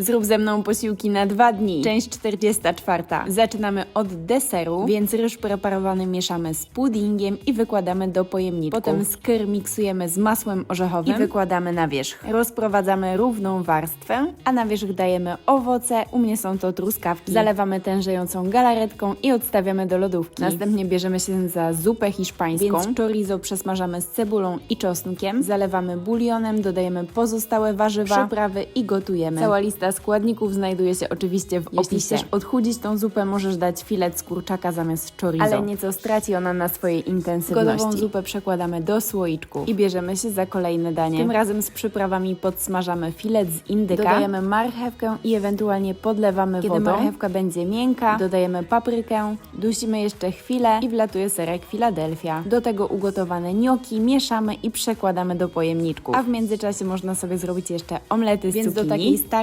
Zrób ze mną posiłki na dwa dni. Część 44. Zaczynamy od deseru, więc ryż preparowany mieszamy z puddingiem i wykładamy do pojemniczków. Potem skyr miksujemy z masłem orzechowym i wykładamy na wierzch. Rozprowadzamy równą warstwę, a na wierzch dajemy owoce. U mnie są to truskawki. Zalewamy tężejącą galaretką i odstawiamy do lodówki. Następnie bierzemy się za zupę hiszpańską, więc chorizo przesmażamy z cebulą i czosnkiem. Zalewamy bulionem, dodajemy pozostałe warzywa, przyprawy i gotujemy. Cała lista składników znajduje się oczywiście w Jeśli opisie. chcesz chcesz odchudzić tą zupę, możesz dać filet z kurczaka zamiast chorizo. Ale nieco straci ona na swojej intensywności. Gotową zupę przekładamy do słoiczków i bierzemy się za kolejne danie. Tym razem z przyprawami podsmażamy filet z indyka. Dodajemy marchewkę i ewentualnie podlewamy Kiedy wodą. marchewka będzie miękka, dodajemy paprykę, dusimy jeszcze chwilę i wlatuje serek Philadelphia. Do tego ugotowane gnocchi mieszamy i przekładamy do pojemniczków. A w międzyczasie można sobie zrobić jeszcze omlety z Więc do cukinii. takiej starczy